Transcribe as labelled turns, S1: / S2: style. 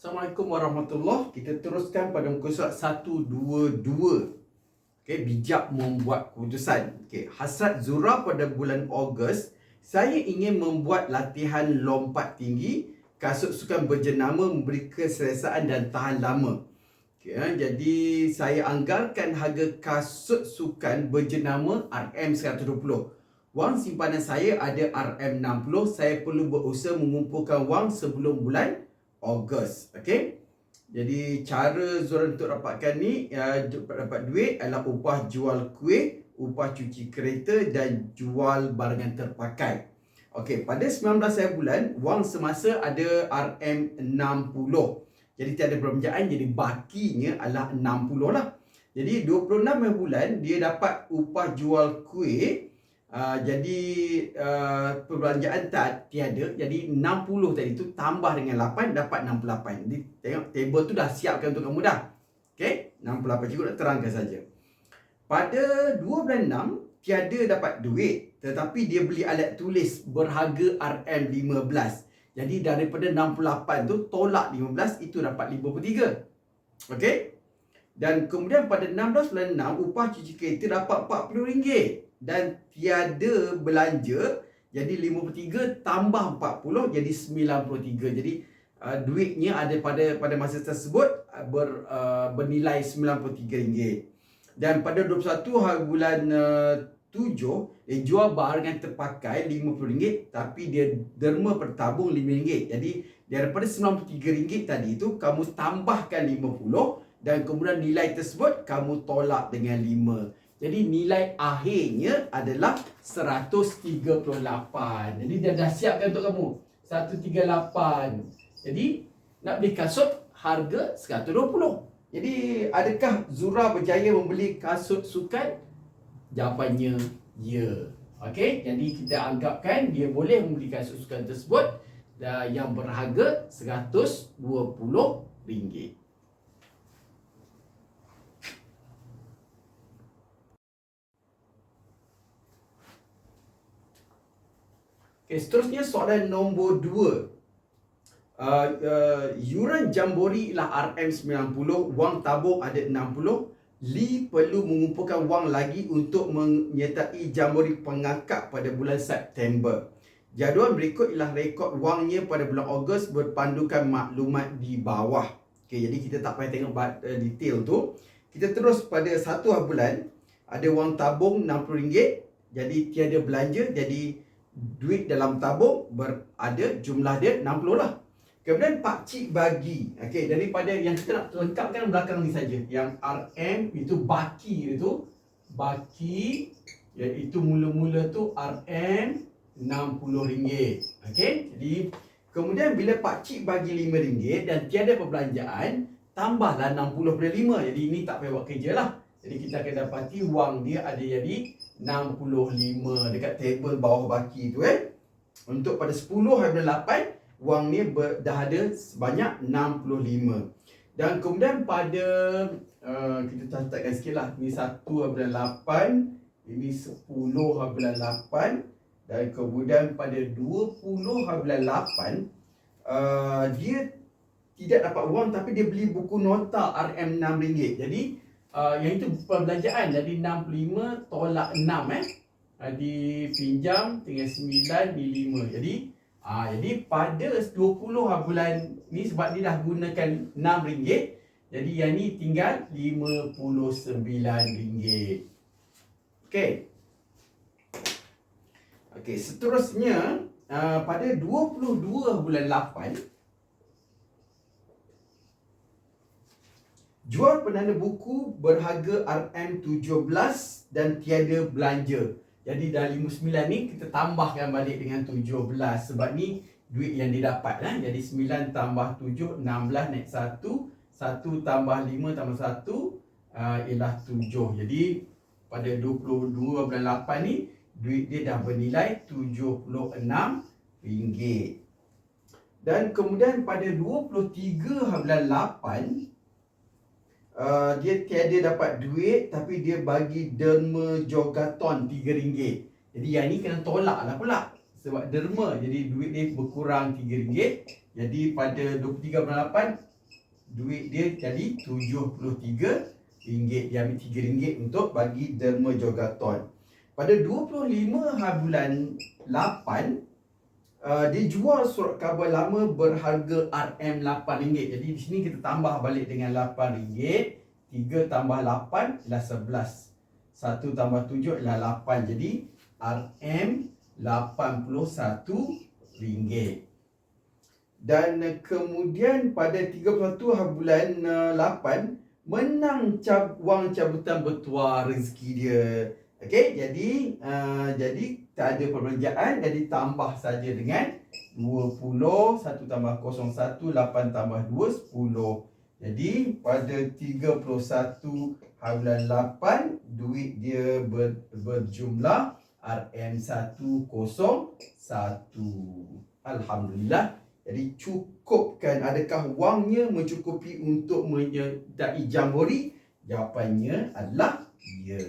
S1: Assalamualaikum warahmatullahi Kita teruskan pada muka surat 122 okay, Bijak membuat keputusan. Okay, Hasrat Zura pada bulan Ogos Saya ingin membuat latihan lompat tinggi Kasut sukan berjenama memberi keselesaan dan tahan lama. Okay, Jadi saya anggarkan harga kasut sukan berjenama RM120 Wang simpanan saya ada RM60 Saya perlu berusaha mengumpulkan wang sebelum bulan Ogos. Okey. Jadi cara Zura untuk dapatkan ni uh, dapat duit adalah upah jual kuih, upah cuci kereta dan jual barangan terpakai. Okey, pada 19 hari bulan wang semasa ada RM60. Jadi tiada perbelanjaan jadi bakinya adalah 60 lah. Jadi 26 hari bulan dia dapat upah jual kuih Uh, jadi uh, perbelanjaan tak tiada. Jadi 60 tadi tu tambah dengan 8 dapat 68 jadi tengok table tu dah siapkan untuk kamu dah. Okey? 68 cikgu nak terangkan saja. Pada 2 bulan 6 tiada dapat duit. Tetapi dia beli alat tulis berharga RM15 jadi daripada 68 tu tolak 15 itu dapat 53 okey? Dan kemudian pada 16 bulan 6 upah cuci kereta dapat RM40 dan tiada belanja jadi 53 tambah 40 jadi 93 jadi uh, duitnya ada pada pada masa tersebut uh, ber, uh, bernilai 93 ringgit. Dan pada 21 hari bulan uh, 7 dia jual barang yang terpakai 50 ringgit tapi dia derma bertabung 5 ringgit. Jadi daripada 93 ringgit tadi tu kamu tambahkan 50 dan kemudian nilai tersebut kamu tolak dengan 5 jadi nilai akhirnya adalah 138. Jadi dia dah siapkan untuk kamu. 138. Jadi nak beli kasut harga 120. Jadi adakah Zura berjaya membeli kasut sukan? Jawapannya ya. Okey, jadi kita anggapkan dia boleh membeli kasut sukan tersebut yang berharga RM120. Okay, seterusnya soalan nombor 2. Uh, uh, yuran jambori ialah RM90, wang tabung ada 60. Lee perlu mengumpulkan wang lagi untuk menyertai jambori pengakak pada bulan September. Jadual berikut ialah rekod wangnya pada bulan Ogos berpandukan maklumat di bawah. Okay, jadi kita tak payah tengok uh, detail tu. Kita terus pada satu bulan ada wang tabung RM60. Jadi tiada belanja jadi duit dalam tabung berada jumlah dia 60 lah. Kemudian pak cik bagi. Okey, daripada yang kita nak lengkapkan belakang ni saja. Yang RM itu baki itu baki iaitu mula-mula tu RM RM60. Okey, jadi kemudian bila pak cik bagi RM5 dan tiada perbelanjaan, tambahlah 60 pada 5. Jadi ini tak payah buat kerja lah. Jadi kita akan dapati wang dia ada jadi 65 dekat table bawah baki tu eh. Untuk pada 10 hari bulan 8, wang ni ber, dah ada sebanyak 65. Dan kemudian pada uh, kita catatkan sikit lah. Ini 1 hari bulan 8, ini 10 hari bulan 8 dan kemudian pada 20 hari bulan 8 uh, dia tidak dapat wang tapi dia beli buku nota RM6. Jadi uh, yang itu perbelanjaan. Jadi 65 tolak 6 eh. Jadi pinjam tinggal 9 di 5 jadi uh, jadi pada 20 bulan ni sebab dia dah gunakan 6 ringgit jadi yang ni tinggal 59 ringgit. Okey. Okey seterusnya uh, pada 22 bulan 8 Jual perdana buku berharga RM17 dan tiada belanja. Jadi dah 59 ni kita tambahkan balik dengan 17 sebab ni duit yang didapat lah. Jadi 9 tambah 7 16 naik 1 1 tambah 5 tambah 1 uh, ialah 7. Jadi pada 22 bulan 8 ni duit dia dah bernilai 76 ringgit. Dan kemudian pada 23 bulan 8 uh, dia tiada dapat duit tapi dia bagi derma jogaton RM3. Jadi yang ni kena tolak lah pula. Sebab derma jadi duit dia berkurang RM3. Jadi pada 23 bulan 8 duit dia jadi RM73 dia ambil RM3 untuk bagi derma jogaton pada 25 hari bulan 8 uh, dia jual surat khabar lama berharga RM8 jadi di sini kita tambah balik dengan RM8 3 tambah 8 ialah 11 1 tambah 7 ialah 8 jadi RM RM81 dan kemudian pada 31 hari bulan uh, 8 menang cab wang cabutan bertuah rezeki dia. Okey, jadi uh, jadi tak ada perbelanjaan jadi tambah saja dengan 20 1 tambah 01 8 tambah 2 10. Jadi pada 31 hari bulan 8 duit dia ber, berjumlah RM101. Alhamdulillah jadi cukupkan adakah wangnya mencukupi untuk menyertai jambori? Jawapannya adalah ya.